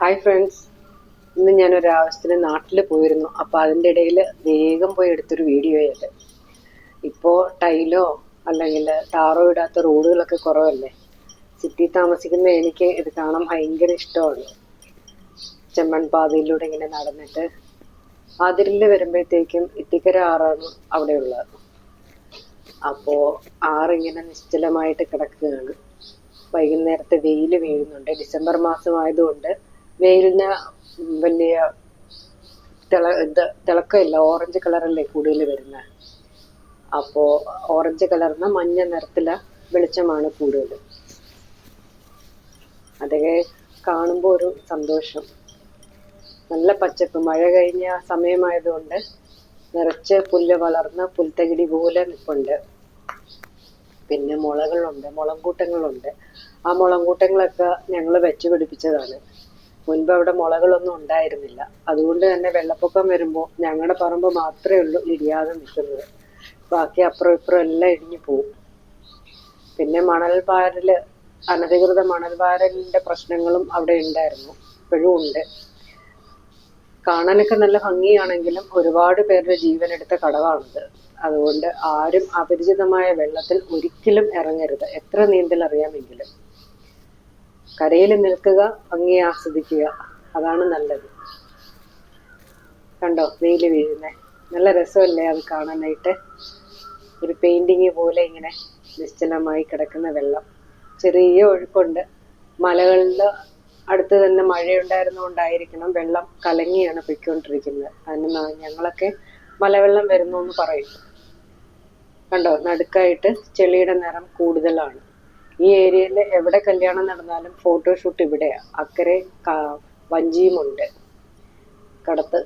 Hi friends ഇന്ന് ഞാൻ ഒരു ആവശ്യത്തിന് നാട്ടിൽ പോയിരുന്നു. അപ്പോൾ അതിന്റെ ഇടയിൽ വേഗം പോയി എടുത്തൊരു വീഡിയോ ആയത് ഇപ്പോൾ ടൈലോ അല്ലെങ്കിൽ ടാറോ ഇടാത്ത റോഡുകളൊക്കെ കുറവല്ലേ? സിറ്റി താമസിക്കുന്ന എനിക്ക് ഇത് കാണാൻ ഭയങ്കര ഇഷ്ടമാണ്. ചെമ്മൺ പാതയിലൂടെ ഇങ്ങനെ നടന്നിട്ട് അതിരിൽ വരുമ്പോഴത്തേക്കും ഇത്തിക്കര ആറാണ് അവിടെയുള്ളത്. അപ്പോൾ ആറിങ്ങനെ നിശ്ചലമായിട്ട് കിടക്കുകയാണ്. വൈകുന്നേരത്തെ വെയിൽ വീഴുന്നുണ്ട്. ഡിസംബർ മാസമായതുകൊണ്ട് വെയിലിന് വലിയ തിള ഇത് തിളക്കമില്ല ഓറഞ്ച് കളറല്ലേ കൂടുതൽ വരുന്നത് അപ്പോൾ ഓറഞ്ച് കളർന്ന മഞ്ഞ നിറത്തിലെ വെളിച്ചമാണ് കൂടുതൽ അതൊക്കെ കാണുമ്പോൾ ഒരു സന്തോഷം. നല്ല പച്ചപ്പ്. മഴ കഴിഞ്ഞ സമയമായതുകൊണ്ട് നിറച്ച് പുല്ല് വളർന്ന പുൽത്തകിടി പോലെ നിൽപ്പുണ്ട് പിന്നെ മുളകളുണ്ട് മുളങ്കൂട്ടങ്ങളുണ്ട് ആ മുളങ്കൂട്ടങ്ങളൊക്കെ ഞങ്ങൾ വെച്ച് പിടിപ്പിച്ചതാണ്. മുൻപ് അവിടെ മുളകളൊന്നും ഉണ്ടായിരുന്നില്ല. അതുകൊണ്ട് തന്നെ വെള്ളപ്പൊക്കം വരുമ്പോൾ ഞങ്ങളുടെ പറമ്പ് മാത്രമേ ഉള്ളൂ ഇടിയാതെ നിൽക്കുന്നത്. ബാക്കി അപ്പുറം ഇപ്പുറം എല്ലാം ഇടിഞ്ഞു പോകും പിന്നെ മണൽ മണൽവാരൽ അനധികൃത മണൽ മണൽവാരലിന്റെ പ്രശ്നങ്ങളും അവിടെ ഉണ്ടായിരുന്നു. ഇപ്പോഴും ഉണ്ട്. കാണാനൊക്കെ നല്ല ഭംഗിയാണെങ്കിലും ഒരുപാട് പേരുടെ ജീവൻ എടുത്ത കടവാണിത്. അതുകൊണ്ട് ആരും അപരിചിതമായ വെള്ളത്തിൽ ഒരിക്കലും ഇറങ്ങരുത്. എത്ര നീന്തൽ അറിയാമെങ്കിലും കരയിൽ നിൽക്കുക ഭംഗി ആസ്വദിക്കുക. അതാണ് നല്ലത്. കണ്ടോ? വെയിൽ വീഴുന്നേ. നല്ല രസമല്ലേ അത് കാണാനായിട്ട്? ഒരു പെയിന്റിങ് പോലെ ഇങ്ങനെ നിശ്ചലമായി കിടക്കുന്ന വെള്ളം. ചെറിയ ഒഴുക്കുണ്ട്. മലകളിൽ അടുത്ത് തന്നെ മഴയുണ്ടായിരുന്നുകൊണ്ടായിരിക്കണം വെള്ളം കലങ്ങിയാണ് പൊയ്ക്കൊണ്ടിരിക്കുന്നത്. അതിന് ഞങ്ങളൊക്കെ മലവെള്ളം വരുന്നു എന്ന് പറയും. കണ്ടോ? നടുക്കായിട്ട് ചെളിയുടെ നിറം കൂടുതലാണ്. ഈ ഏരിയയിൽ എവിടെ കല്യാണം നടന്നാലും ഫോട്ടോഷൂട്ട് ഇവിടെയാ അക്കരെ വഞ്ചിയുമുണ്ട്. കടത്ത്.